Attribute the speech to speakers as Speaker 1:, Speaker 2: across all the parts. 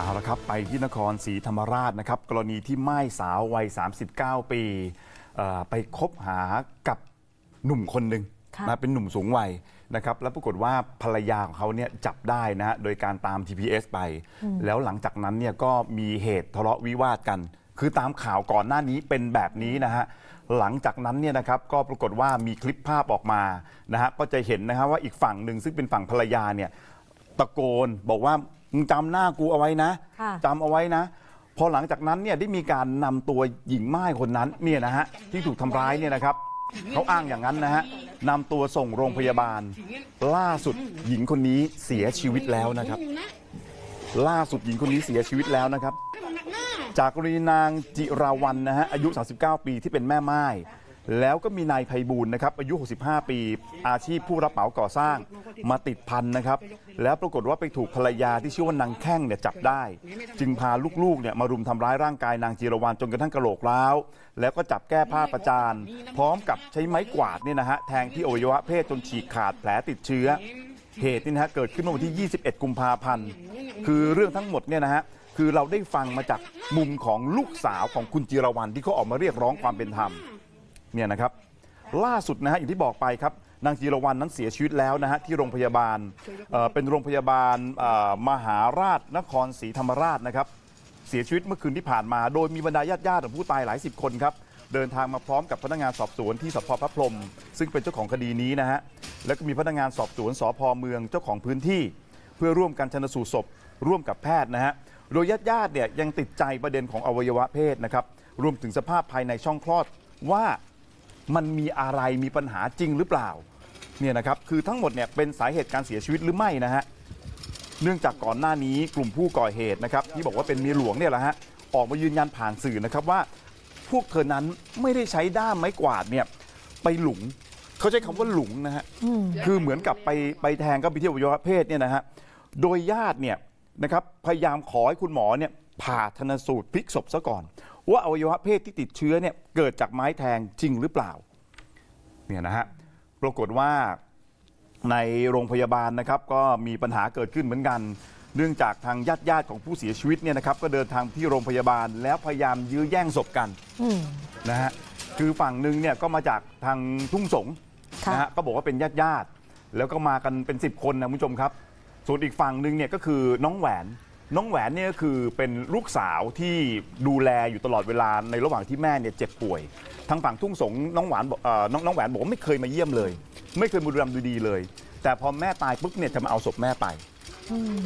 Speaker 1: เอาละครับไปที่นครศรีธรรมราชนะครับกรณีที่ม่ายสาววัย 39 ปีเอ่อไปคบหากับหนุ่มคนหนึ่ง
Speaker 2: ค่ะ
Speaker 1: นะเป็นหนุ่มสูงวัยนะครับแล้วปรากฏว่าภรรยาของเขาเนี่ยจับได้นะฮะโดยการตาม TPS ไป แล้วหลังจากนั้นเนี่ยก็มีเหตุทะเลาะวิวาทกัน คือตามข่าวก่อนหน้านี้เป็นแบบนี้นะฮะหลังจากนั้นเนี่ยนะครับก็ปรากฏว่ามีคลิปภาพออกมานะฮะก็จะเห็นนะฮะว่าอีกฝั่งหนึ่งซึ่งเป็นฝั่งภรรยาเนี่ย ตะโกนบอกว่า มึงจำหน้ากูเอาไว้นะ
Speaker 2: ค่ะ
Speaker 1: จำเอาไว้นะ พอหลังจากนั้นเนี่ยได้มีการนำตัวหญิงม่ายคนนั้นเนี่ยนะฮะที่ถูกทำร้ายเนี่ยนะครับเขาอ้างอย่างนั้นนะฮะนำตัวส่งโรงพยาบาล ล่าสุดหญิงคนนี้เสียชีวิตแล้วนะครับ ล่าสุดหญิงคนนี้เสียชีวิตแล้วนะครับ จากกรณีนางจิราวันนะฮะอายุ 39 ปีที่เป็นแม่ไม้ แล้วก็มีนายไพบูลย์นะครับอายุ 65 ปี อาชีพผู้รับเหมาก่อสร้างมาติดพันนะครับ แล้วปรากฏว่าไปถูกภรรยาที่ชื่อว่านางแข้งเนี่ยจับได้ จึงพาลูกๆเนี่ยมารุมทำร้ายร่างกายนางจิรวันจนกระทั่งกระโหลกร้าว แล้วก็จับแก้ผ้าประจานพร้อมกับใช้ไม้กวาดเนี่ยนะฮะแทงที่อวัยวะเพศจนฉีกขาดแผลติดเชื้อ เหตุนี่นะฮะเกิดขึ้นเมื่อวันที่ 21 กุมภาพันธ์คือเรื่องทั้งหมดเนี่ยนะฮะคือเราได้ฟังมาจากมุมของลูกสาวของคุณจิรวรรณที่เขาออกมาเรียกร้องความเป็นธรรม เนี่ยนะครับล่าสุดนะฮะอย่างที่บอกไปครับนางจิรวรรณนั้นเสียชีวิตแล้วนะฮะที่โรงพยาบาลเอ่อเป็นโรงพยาบาลเอ่อมหาราชนครศรีธรรมราชนะครับ เสียชีวิตเมื่อคืนที่ผ่านมา โดยมีบรรดาญาติญาติของผู้ตายหลายสิบคนครับ เดินทางมาพร้อมกับพนักงานสอบสวนที่สพพระพรหมซึ่งเป็นเจ้าของคดีนี้นะฮะ แล้วก็มีพนักงานสอบสวนสพเมืองเจ้าของพื้นที่ เพื่อร่วมกันชนสูตรศพ ร่วมกับแพทย์นะฮะ โดยญาติญาติเนี่ยยังติดใจประเด็นของอวัยวะเพศนะครับ รวมถึงสภาพภายในช่องคลอดว่า มันมีอะไรมีปัญหาจริงหรือเปล่าเนี่ยนะครับคือทั้งหมดเนี่ยเป็นสาเหตุการเสียชีวิตหรือไม่นะฮะเนื่องจากก่อนหน้านี้กลุ่มผู้ก่อเหตุนะครับที่บอกว่าเป็นเมียหลวงเนี่ยแหละฮะออกมายืนยันผ่านสื่อนะครับว่า พวกเธอนั้นไม่ได้ใช้ด้ามไม้กวาดเนี่ยไปหลุงเขาใช้คำว่าหลุงนะฮะ คือเหมือนกับไปไปแทงก็ไปที่อวัยวะเพศเนี่ยนะฮะ โดยญาติเนี่ยนะครับพยายามขอให้คุณหมอเนี่ยผ่าธนสูตรพลิกศพซะก่อน ว่าอวัยวะเพศที่ติดเชื้อเนี่ยเกิดจากไม้แทงจริงหรือเปล่า เนี่ยนะฮะปรากฏว่าในโรงพยาบาลนะครับก็มีปัญหาเกิดขึ้นเหมือนกัน เนื่องจากทางญาติญาติๆของผู้เสียชีวิตเนี่ยนะครับก็เดินทางที่โรงพยาบาลแล้วพยายามยื้อแย่งศพกัน
Speaker 2: อืม
Speaker 1: นะฮะคือฝั่งหนึ่งเนี่ยก็มาจากทางทุ่งสง
Speaker 2: ค่ะ
Speaker 1: นะฮะก็บอกว่าเป็นญาติญาติๆแล้วก็มากันเป็น 10 คนนะคุณผู้ชมครับ ส่วนอีกฝั่งหนึ่งเนี่ยก็คือน้องแหวน น้องแหวนเนี่ยก็คือเป็นลูกสาวที่ดูแลอยู่ตลอดเวลาในระหว่างที่แม่เนี่ยเจ็บป่วย ทางฝั่งทุ่งสงน้องหวานบอกเอ่อน้องน้องแหวนบอกว่าไม่เคยมาเยี่ยมเลย ไม่เคยมาดูแลดูดีเลย แต่พอแม่ตายปุ๊บเนี่ยจะมาเอาศพแม่ไป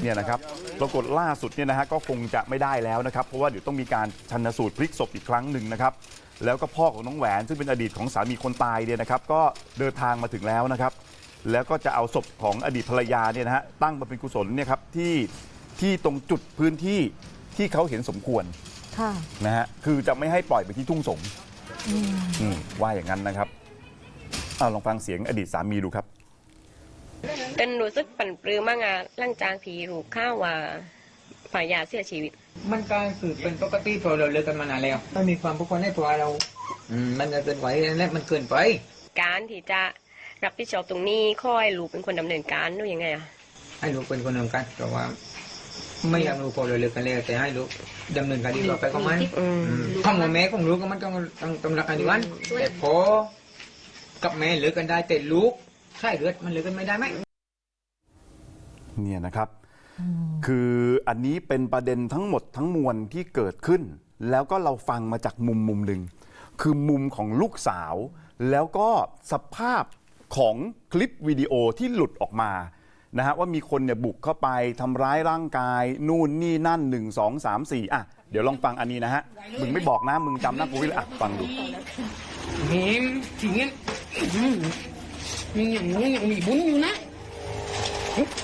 Speaker 1: เนี่ยนะครับปรากฏล่าสุดเนี่ยนะฮะก็คงจะไม่ได้แล้วนะครับ เพราะว่าเดี๋ยวต้องมีการชันสูตรพลิกศพอีกครั้งหนึ่งนะครับ แล้วก็พ่อของน้องแหวนซึ่งเป็นอดีตของสามีคนตายเนี่ยนะครับ ก็เดินทางมาถึงแล้วนะครับ แล้วก็จะเอาศพของอดีตภรรยาเนี่ยนะฮะตั้งบำเพ็ญกุศลเนี่ยครับที่ ที่ตรงจุดพื้นที่ที่เขาเห็นสมควร
Speaker 2: ค่ะ
Speaker 1: นะฮะคือจะไม่ให้ปล่อยไปที่ทุ่งสงอืมว่าอย่างนั้นนะครับเอาลองฟังเสียงอดีตสามีดูครับ
Speaker 3: เป็นรู้สึกปั่นปลื้มมากอะหลังจากที่รู้ข่าวว่าฝ่ายยาเสียชีวิต
Speaker 4: มันก็คือเป็นปกติเพราะเราเลิกกันมานานแล้วไม่มีความผูกพันในตัวเรา อืมมันจะเกินไหวและมันเกินไป
Speaker 3: การที่จะรับผิดชอบตรงนี้ค่อยลูกเป็นคนดำเนินการด้วยยังไงอะ
Speaker 4: ให้ลูกเป็นคนดำเนินการเพราะว่า ไม่อยากรู้พอเราเลิกกันแล้วแต่ให้ลูกดำเนินการดีต่อไปของมัน
Speaker 3: อืม
Speaker 4: อืมข้างหัวแม่ของลูกก็มันต้องต้องต้องรักกันดีวันแต่พอกับแม่เลิกกันได้แต่ลูกใช่เลือดมันเลิกกันไม่ได้ไหม
Speaker 1: เนี่ยนะครับ คืออันนี้เป็นประเด็นทั้งหมดทั้งมวลที่เกิดขึ้น แล้วก็เราฟังมาจากมุมมุมหนึ่งคือมุมของลูกสาว แล้วก็สภาพของคลิปวิดีโอที่หลุดออกมา นะฮะว่ามีคนเนี่ยบุกเข้าไปทำร้ายร่างกาย นู่นนี่นั่น1 2 3 4อะเดี๋ยวลองฟังอันนี้นะฮะมึงไม่บอกนะมึงจำหน้ากูไว้เลยอะฟังดู
Speaker 5: เห็นสิ่งนี้อืมมีอย่างนู้นอย่างมีบุญอยู่นะ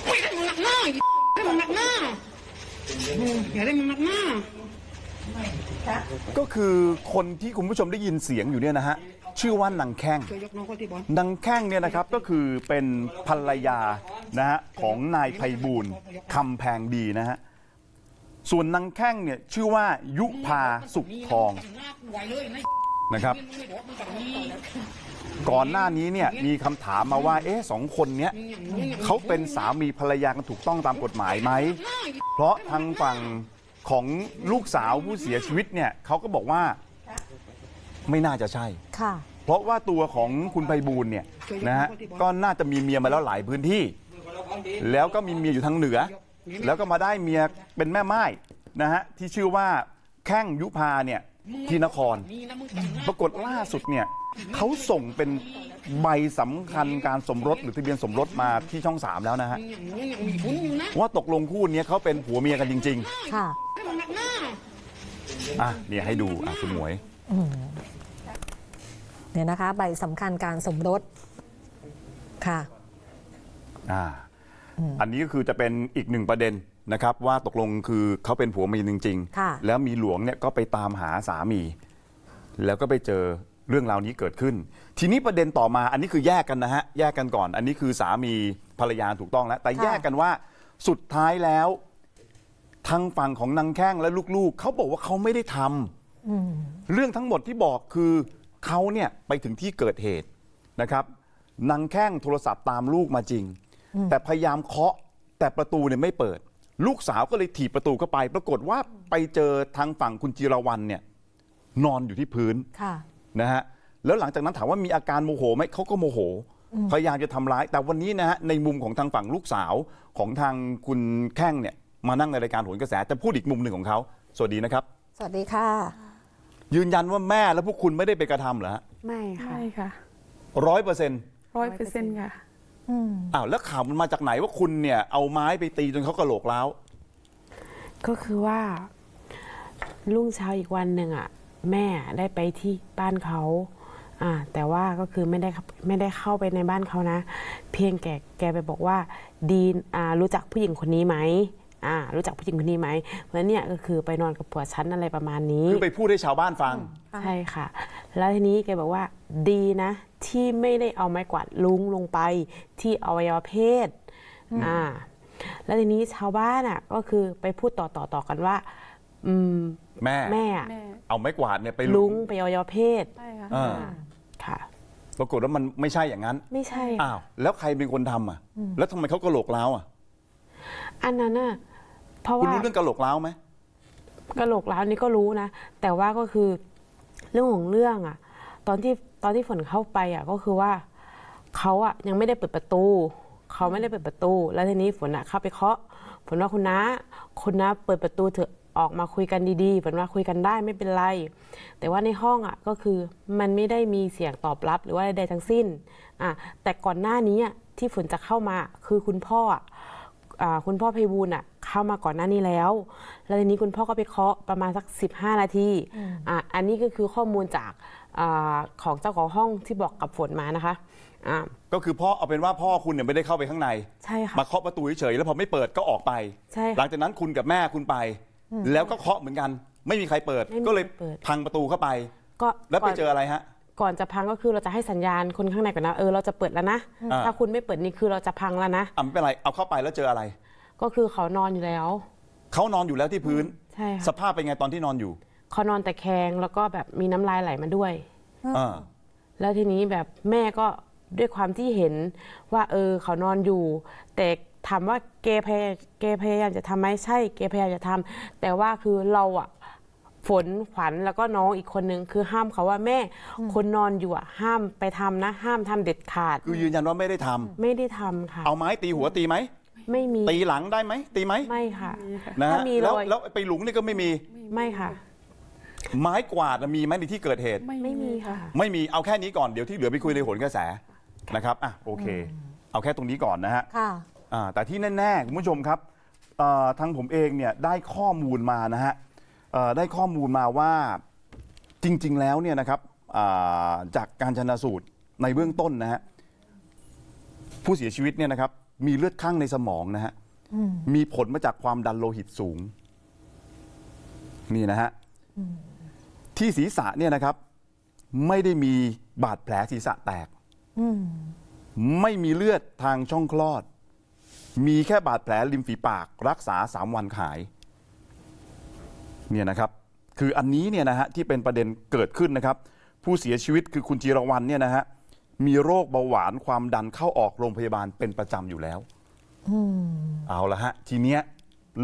Speaker 5: ไม่ได้มันหนักหน้าอีให้มันหนักหน้าอืมอย่าได้มันหนักหน้า
Speaker 1: ก็คือคนที่คุณผู้ชมได้ยินเสียงอยู่เนี่ยนะฮะชื่อว่านางแข้ง
Speaker 5: ช่วยยกน้องเขา
Speaker 1: งแข้งเนี่ยนะครับก็คือเป็นภรรยานะฮะของนายไพบูลคำแพงดีนะฮะส่วนนางแข้งเนี่ยชื่อว่ายุพาสุขทอง
Speaker 5: นะ
Speaker 1: ครับ ก่อนหน้านี้เนี่ยมีคำถามมาว่า เอ๊ะสองคนเนี้ยเขาเป็นสามีภรรยากันถูกต้องตามกฎหมายไหม เพราะทางฝั่ง ของลูกสาวผู้เสียชีวิตเนี่ยเขาก็บอกว่าไม่น่าจะใช่
Speaker 2: ค่ะ
Speaker 1: เพราะว่าตัวของคุณไพบูลย์เนี่ยนะฮะก็น่าจะมีเมียมาแล้วหลายพื้นที่ แล้วก็มีเมียอยู่ทางเหนือ แล้วก็มาได้เมียเป็นแม่ไม้นะฮะที่ชื่อว่าแข้งยุพาเนี่ยที่นคร
Speaker 5: นี่นะมึงแต่งหน้า
Speaker 1: ปรากฏล่าสุดเนี่ยเขาส่งเป็น ใบสำคัญการสมรสหรือทะเบียนสมรสมาที่ช่องสามแล้วนะฮะ
Speaker 5: มึงอย่างนู้นยังมีบุญอยู่นะ
Speaker 1: ว่าตกลงคู่เนี้ยเขาเป็นผัวเมียกันจริง
Speaker 2: ค่ะ
Speaker 5: ให้มันหนักหน้า
Speaker 1: ๆอะเนี่ยให้ดูอะคุณหมวย
Speaker 2: อืมเนี่ยนะคะ ใบสำคัญการสมรส ค่ะ
Speaker 1: อ่าอันนี้ก็คือจะเป็นอีกหนึ่งประเด็นนะครับ ว่าตกลงคือเขาเป็นผัวเมียจริง
Speaker 2: ค่ะ
Speaker 1: แล้วมีหลวงเนี่ยก็ไปตามหาสามี แล้วก็ไปเจอ เรื่องราวนี้เกิดขึ้น ทีนี้ประเด็นต่อมาอันนี้คือแยกกันนะฮะแยกกันก่อน อันนี้คือสามีภรรยาถูกต้องแล้ว แต่
Speaker 2: ค่ะ
Speaker 1: แยกกันว่าสุดท้ายแล้ว ทางฝั่งของนางแข้งและลูกๆ เขาบอกว่าเขาไม่ได้ทำ
Speaker 2: อืม
Speaker 1: เรื่องทั้งหมดที่บอกคือเขาเนี่ยไปถึงที่เกิดเหตุนะครับนางแข้งโทรศัพท์ตามลูกมาจริง แต่พยายามเคาะแต่ประตูเนี่ยไม่เปิด ลูกสาวก็เลยถีบประตูเข้าไป ปรากฏว่าไปเจอทางฝั่งคุณจิรวรรณเนี่ยนอนอยู่ที่พื้น
Speaker 2: ค่ะ
Speaker 1: นะฮะแล้วหลังจากนั้นถามว่ามีอาการโมโหไหมเขาก็โมโห พยายามจะทำร้าย แต่วันนี้นะฮะในมุมของทางฝั่งลูกสาวของทางคุณแข้งเนี่ยมานั่งในรายการโหนกระแสจะพูดอีกมุมหนึ่งของเขาสวัสดีนะครับ
Speaker 2: สวัสดีค่ะ
Speaker 1: ยืนยันว่าแม่และพวกคุณไม่ได้ไปกระทำเหรอฮะ
Speaker 6: ไม่ค่ะ
Speaker 7: ไม่ค่ะ
Speaker 1: ร้อยเปอร์เซ็นต์
Speaker 7: ร้อยเปอร์เซ็นต์ค่ะ
Speaker 2: อืม
Speaker 1: อ้าวแล้วข่าวมันมาจากไหนว่าคุณเนี่ยเอาไม้ไปตีจนเขากระโหลกร้าว
Speaker 6: ก็คือว่า รุ่งเช้าอีกวันหนึ่งอะ แม่ได้ไปที่บ้านเขาอ่าแต่ว่าก็คือไม่ได้ไม่ได้เข้าไปในบ้านเขานะ เพียงแกแกไปบอกว่าดีนอ่ารู้จักผู้หญิงคนนี้ไหมอ่ารู้จักผู้หญิงคนนี้ไหมเพราะเนี่ยก็คือไปนอนกับผัวฉันอะไรประมาณนี้
Speaker 1: คือไปพูดให้ชาวบ้านฟัง
Speaker 6: ใช่ค่ะ แล้วทีนี้แกบอกว่าดีนะ ที่ไม่ได้เอาไม้กวาดลุงลงไปที่อวัยวะเพศอ่าแล้วทีนี้ชาวบ้านอะก็คือไปพูดต่อต่อต่อกันว่า อืม
Speaker 1: แม่
Speaker 6: แม่อะ
Speaker 7: แม่
Speaker 1: เอาไม้กวาดเนี่ยไป
Speaker 6: ลุงไปอวัยวะเพศ
Speaker 7: ใช่ค่ะ
Speaker 1: อ่า
Speaker 6: ค่ะ
Speaker 1: ปรากฏว่ามันไม่ใช่อย่างนั้น
Speaker 6: ไม่ใช่
Speaker 1: อ้าวแล้วใครเป็นคนทำอะ แล้วทำไมเขากระโหลกร้าวอะ
Speaker 6: อันนั้นน่ะเพราะ
Speaker 1: คุณ
Speaker 6: ว่า
Speaker 1: รู้เรื่องกระโหลกร้าวไหม
Speaker 6: กระโหลกร้าวนี่ก็รู้นะ แต่ว่าก็คือเรื่องของเรื่องอะ ตอนที่ตอนที่ฝนเข้าไปอะก็คือว่าเขาอะยังไม่ได้เปิดประตู เขาไม่ได้เปิดประตู แล้วทีนี้ฝนอะเข้าไปเคาะฝนว่าคุณน้าคุณน้าเปิดประตูเถอะ ออกมาคุยกันดีๆฝนว่าคุยกันได้ไม่เป็นไร แต่ว่าในห้องอะก็คือมันไม่ได้มีเสียงตอบรับหรือว่าใดๆทั้งสิ้นอะแต่ก่อนหน้านี้อะที่ฝนจะเข้ามาคือคุณพ่ออะอ่าคุณพ่อไพบูลย์อะเข้ามาก่อนหน้านี้แล้ว แล้วทีนี้คุณพ่อก็ไปเคาะประมาณสัก 15 นาทีอ่าอันนี้ก็คือข้อมูลจากอาของเจ้าของห้องที่บอกกับฝนมานะคะอ่า
Speaker 1: ก็คือพ่อเอาเป็นว่าพ่อคุณเนี่ยไม่ได้เข้าไปข้างใน
Speaker 6: ใช่ค่ะ
Speaker 1: มาเคาะประตูเฉยๆแล้วพอไม่เปิดก็ออกไป
Speaker 6: ใช่ค่ะ
Speaker 1: หลังจากนั้นคุณกับแม่คุณไป แล้วก็เคาะเหมือนกัน ไม่มีใครเปิด
Speaker 6: ไม่มี
Speaker 1: ก็เลย
Speaker 6: ใครเปิด
Speaker 1: พังประตูเข้าไป
Speaker 6: ก็
Speaker 1: แล้วไป
Speaker 6: ก่น
Speaker 1: เจออะไรฮะ
Speaker 6: ก่อนจะพังก็คือเราจะให้สัญญาณคนข้างในก่อนนะเออเราจะเปิดแล้วนะ
Speaker 1: อ่า
Speaker 6: ถ้าคุณไม่เปิดนี่คือเราจะพังแล้วนะ
Speaker 1: อะไม่เป็นไร เอาเข้าไปแล้วเจออะไร
Speaker 6: ก็คือเขานอนอยู่แล้ว
Speaker 1: เขานอนอยู่แล้วที่พื้น
Speaker 6: ใช่
Speaker 1: ส
Speaker 6: ค่ะ
Speaker 1: ภาพเป็นไงตอนที่นอนอยู่
Speaker 6: เขานอนแต่แคงแล้วก็แบบมีน้ำลายไหลมาด้วย
Speaker 1: อ่า
Speaker 6: แล้วทีนี้แบบแม่ก็ด้วยความที่เห็นว่าเออเขานอนอยู่ แต่ ถามว่าเกพยเกพยายามจะทำไหมใช่เกพยายามจะทำแต่ว่าคือเราอะฝนขวัญแล้วก็น้องอีกคนนึงคือห้ามเขาว่าแม่ คนนอนอยู่อะห้ามไปทำนะ ห้ามทำเด็ดขาด
Speaker 1: คือยืนยันว่าไม่ได้ทำ
Speaker 6: ไม่ได้ทำค่ะ
Speaker 1: เอาไม้ตีหัวตีไหม
Speaker 6: ไม่มี
Speaker 1: ตีหลังได้ไหมตีไหม
Speaker 6: ไม่ค่ะ
Speaker 1: นะฮะ
Speaker 6: ถ้ามี
Speaker 1: แล้ว
Speaker 6: รอย
Speaker 1: แล้วไปหลุงนี่ก็ไม่มี
Speaker 6: ไม่ค่ะ
Speaker 1: ไม้กวาดน่ะมีไหมในที่เกิดเหตุ
Speaker 6: ไม่มีค่ะ
Speaker 1: ไม่มีเอาแค่นี้ก่อนเดี๋ยวที่เหลือไปคุยในโหนกระแสนะครับอะโอเค เอาแค่ตรงนี้ก่อนนะฮะ
Speaker 2: ค่ะ
Speaker 1: อ่าแต่ที่แน่ๆคุณผู้ชมครับเอ่อทางผมเองเนี่ยได้ข้อมูลมานะฮะเอ่อได้ข้อมูลมาว่าจริง ๆ แล้วเนี่ยนะครับอ่าจากการชนสูตรในเบื้องต้นนะฮะผู้เสียชีวิตเนี่ยนะครับมีเลือดข้างในสมองนะฮะ
Speaker 2: อืม
Speaker 1: มีผลมาจากความดันโลหิตสูง นี่นะฮะที่ศีรษะเนี่ยนะครับ ไม่ได้มีบาดแผลศีรษะแตก
Speaker 2: อืม
Speaker 1: ไม่มีเลือดทางช่องคลอด มีแค่บาดแผลริมฝีปากรักษาสามวันหายเนี่ยนะครับคืออันนี้เนี่ยนะฮะที่เป็นประเด็นเกิดขึ้นนะครับ ผู้เสียชีวิตคือคุณจีรวรรณเนี่ยนะฮะมีโรคเบาหวานความดันเข้าออกโรงพยาบาลเป็นประจำอยู่แล้ว
Speaker 2: อืม
Speaker 1: เอาละฮะทีเนี้ย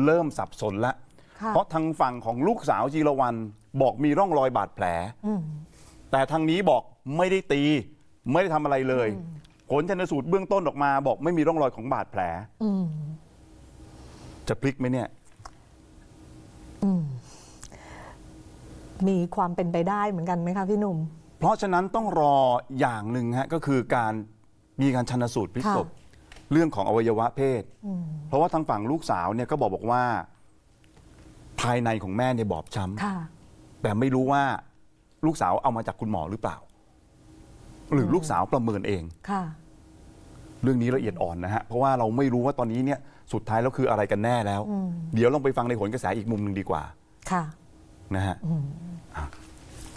Speaker 1: เริ่มสับสนละ
Speaker 2: ค่ะ
Speaker 1: เพราะทางฝั่งของลูกสาวจีรวรรณบอกมีร่องรอยบาดแผล
Speaker 2: อืม
Speaker 1: แต่ทางนี้บอกไม่ได้ตี ไม่ได้ทำอะไรเลย ผลชันสูตรเบื้องต้นออกมา บอกไม่มีร่องรอยของบาดแผล
Speaker 2: อืม
Speaker 1: จะพลิกไหมเนี่ย
Speaker 2: อืมมีความเป็นไปได้เหมือนกันไหมคะพี่หนุ่ม
Speaker 1: เพราะฉะนั้นต้องรออย่างหนึ่งฮะก็คือการมีการชันสูตรพลิกศพ
Speaker 2: ค่ะ
Speaker 1: เรื่องของอวัยวะเพศ
Speaker 2: อืม
Speaker 1: เพราะว่าทางฝั่งลูกสาวเนี่ยก็บอกบอกว่า ภายในของแม่เนี่ยบอบช้ำ
Speaker 2: ค่ะ
Speaker 1: แต่ไม่รู้ว่าลูกสาวเอามาจากคุณหมอหรือเปล่า หรือลูกสาวประเมินเอง
Speaker 2: ค่ะ
Speaker 1: เรื่องนี้ละเอียดอ่อนนะฮะ เพราะว่าเราไม่รู้ว่าตอนนี้เนี่ยสุดท้ายแล้วคืออะไรกันแน่แล้ว
Speaker 2: อืม
Speaker 1: เดี๋ยวลองไปฟังในผลกระแสอีกมุมหนึ่งดีกว่า
Speaker 2: ค่ะ
Speaker 1: นะฮะ
Speaker 2: อืม
Speaker 1: อะ